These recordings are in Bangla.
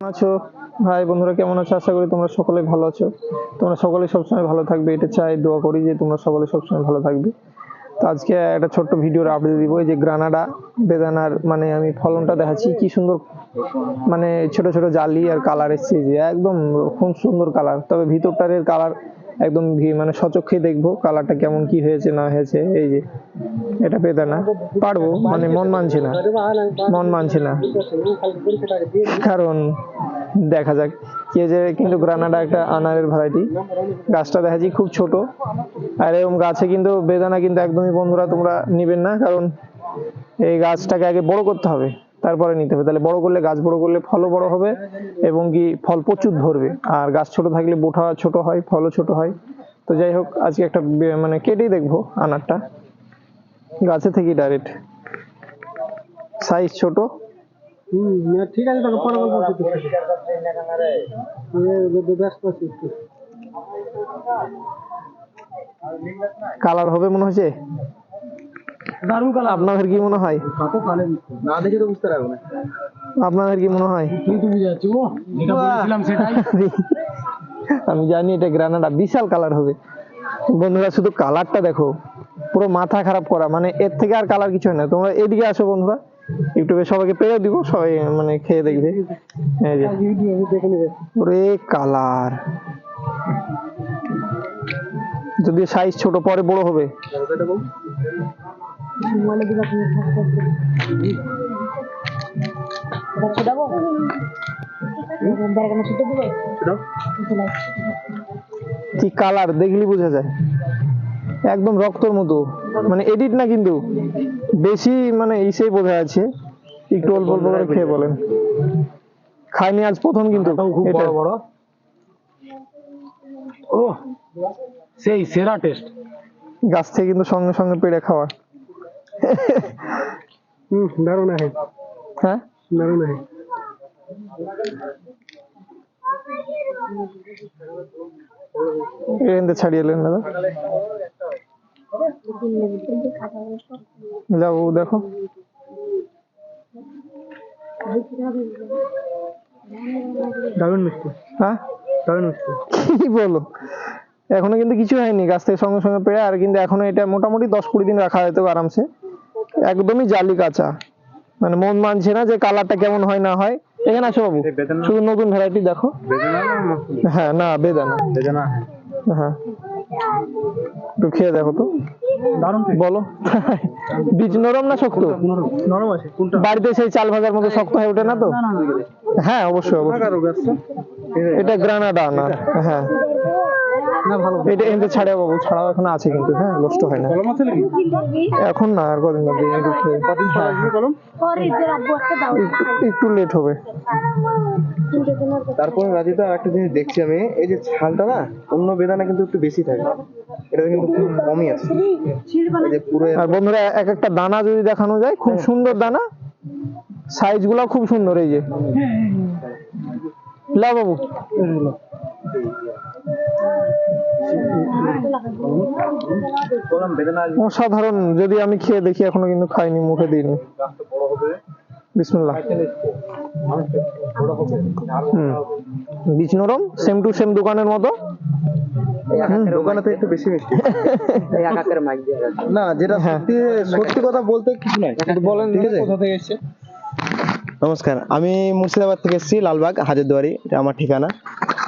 আছো? ভাই, বন্ধুরা, কেমন আছো? আশা করি তোমরা সকলে ভালো আছো। তোমরা সকলে সবসময় ভালো থাকবে, এটা চাই, দোয়া করি যে তোমরা সকলে সবসময় ভালো থাকবে। তো আজকে একটা ছোট্ট ভিডিওর আপডেট দিব যে গ্রানাডা, বেদানার মানে আমি ফলনটা দেখাচ্ছি, কি সুন্দর মানে ছোট ছোট জালি আর কালার এসছে, যে একদম খুব সুন্দর কালার তবে ভিতরটার কালার একদম মানে সচক্ষে দেখব কালারটা কেমন কি হয়েছে, না হয়েছে, এই যে এটা বেদানা পারব মানে মন মানছে না, মন মানছে না। কারণ দেখা যাক কে যে কিন্তু গ্রানাডা একটা আনারের ভ্যারাইটি গাছটা দেখাচ্ছি খুব ছোট। আর এরকম গাছে কিন্তু বেদানা কিন্তু একদমই বন্ধুরা তোমরা নিবেন না, কারণ এই গাছটাকে আগে বড় করতে হবে। তারপরে নিতে হবে। তাহলে বড় করলে গাছ বড় করলে ফলও বড় হবে এবং কি ফল প্রচুর ধরবে। আর গাছ ছোট থাকলে বোঠা ছোট হয় ফলও ছোট হয়। তো যাই হোক আজকে একটা মানে কেটেই দেখব আনারটা। গাছে থেকে ডাইরেক্ট সাইজ ছোট। হুম ঠিক আছে তোকে পরে বলব। কিছু। এ, ব- ব্যস্ত আছি একটু। কালার হবে মনে হচ্ছে? দারুণ কালার। আপনাদের কি মনে হয়? কাকু কালে না দেখে তো বুঝতে পারব না। আপনাদের কি মনে হয়? তুই তো বুঝে যাচ্ছি ও যেটা বলেছিলাম সেটাই। আমি জানি এটা গ্রানাডা বিশাল কালার হবে। বন্ধুরা শুধু কালারটা দেখো পুরো মাথা খারাপ করা মানে এর থেকে আর কালার কিছু হয় না। তোমরা এদিকে আসো বন্ধুরা ইউটিউবে সবাইকে পেয়ে দিব সবাই মানে খেয়ে দেখবে। এই যে ওরে কালার। যদি সাইজ ছোট পরে বড় হবে। কি কালার? দেখলি বোঝা যায়। একদম রক্তর মতো। মানে এডিট না কিন্তু? বেশি মানে ইসেই বোঝা যাচ্ছে একটু অল্প অল্প করে খেয়ে বলেন। খাইনি আজ প্রথম কিন্তু। খুব। বড় বড়। ও সেই সেরা টেস্ট। গাছ থেকে কিন্তু সঙ্গে সঙ্গে পেড়ে খাওয়া। দারুণ আছে হ্যাঁ? দারুণ আছে এখান ছাড়িয়ে এলেন দাদা। যাব দেখো। দারুণ মিষ্টি। হ্যাঁ? দারুণ মিষ্টি। কি বলো? এখনও কিন্তু কিছু হয়নি গাছ থেকে সঙ্গে সঙ্গে পেড়ে আর কিন্তু এখনও এটা মোটামুটি দশ কুড়ি দিন রাখা যেতে পারে আরামসে। একদমই জালি কাঁচা। মানে মন মানছে না যে কালারটা কেমন হয় না হয়। এখানে আসো বাবু। শুধু নতুন ভ্যারাইটি দেখো। হ্যাঁ না বেদানা। বেদানা। হ্যাঁ। একটু খেয়ে দেখো তো। বলো। বীজ নরম না শক্ত? নরম। আছে। কোনটা? বাড়িতে সেই চাল ভাজার মতো শক্ত হয়ে ওঠে না তো? হ্যাঁ অবশ্যই অবশ্যই। এটা গ্রানাডা না। হ্যাঁ। এটা ছাড়া বাবু ছাড়াও এখন আছে কিন্তু হ্যাঁ নষ্ট হয় না। কলম আছে নাকি? এখন না আর কদিন বাদে একটু কদিন পর আসবে কলম? পরে ঈদের আব্বু একটা লেট হবে। তারপরে রাজিদা একটা জিনিস দেখছি আমি এই যে ছালটা না অন্য বেদানা কিন্তু একটু বেশি থাকে। এটা কিন্তু খুব কমই আছে। এই যে পুরো আর বন্ধুরা এক একটা দানা যদি দেখানো যায় খুব সুন্দর দানা। সাইজগুলা খুব সুন্দর এই যে। লাও বাবু। অসাধারণ যদি আমি খেয়ে দেখি এখনও কিন্তু খাইনি মুখে দিইনি। বিসমুল্লাহ। বীজ নরম সেম টু সেম দোকানের মতো। দোকানে তো একটু বেশি মিষ্টি না যেটা হ্যাঁ। সত্যি সত্যি কথা বলতে কিছু নাই। বলেন কোথা থেকে এসছে? নমস্কার আমি মুর্শিদাবাদ থেকে এসেছি লালবাগ হাজারদুয়ারি। এটা আমার ঠিকানা।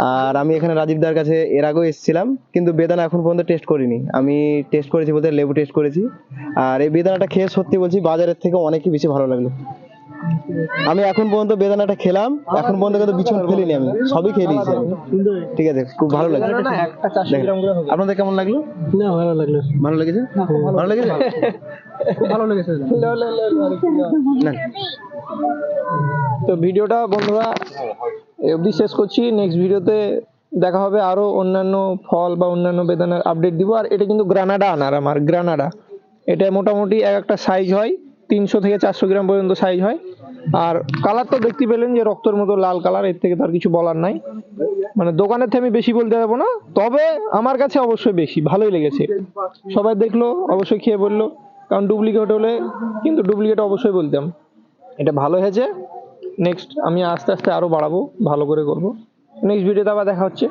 আর আমি এখানে রাজীবদার কাছে এর আগেও এসেছিলাম কিন্তু বেদানা এখন পর্যন্ত টেস্ট করিনি। আমি টেস্ট করেছি বলতে লেবু টেস্ট করেছি। আর এই বেদানাটা খেয়ে সত্যি বলছি বাজারের থেকে অনেকই বেশি ভালো লাগল। আমি এখন পর্যন্ত বেদানাটা খেলাম এখন পর্যন্ত কিন্তু বিছন ফেলিনি আমি সবই খেয়ে নিয়েছি আমি। ঠিক আছে খুব ভালো হবে। আপনাদের কেমন লাগল? না ভালো লাগল। ভালো লেগেছে? ভালো লেগেছে? ভালো লেগেছে। তো ভিডিওটা বন্ধুরা অবধি শেষ করছি। নেক্সট ভিডিওতে দেখা হবে আরও অন্যান্য ফল বা অন্যান্য বেদানার আপডেট দিব। আর এটা কিন্তু গ্রানাডা আনার আমার গ্রানাডা এটা মোটামুটি এক একটা সাইজ হয়, তিনশো থেকে চারশো গ্রাম পর্যন্ত সাইজ হয়। আর কালার তো দেখতে পেলেন যে রক্তর মতো লাল কালারের থেকে তার কিছু বলার নাই। মানে দোকানের থেকে আমি বেশি বলতে পারব না, তবে আমার কাছে অবশ্যই বেশি, ভালোই লেগেছে। সবাই দেখল, অবশ্যই খেয়ে বলল, কারণ ডুপ্লিকেট হলে কিন্তু ডুপ্লিকেট অবশ্যই বলতাম। এটা ভালো হয়েছে। নেক্সট আমি আস্তে আস্তে আরও বাড়াবো ভালো করে করব। নেক্সট ভিডিওতে আবার দেখা হচ্ছে।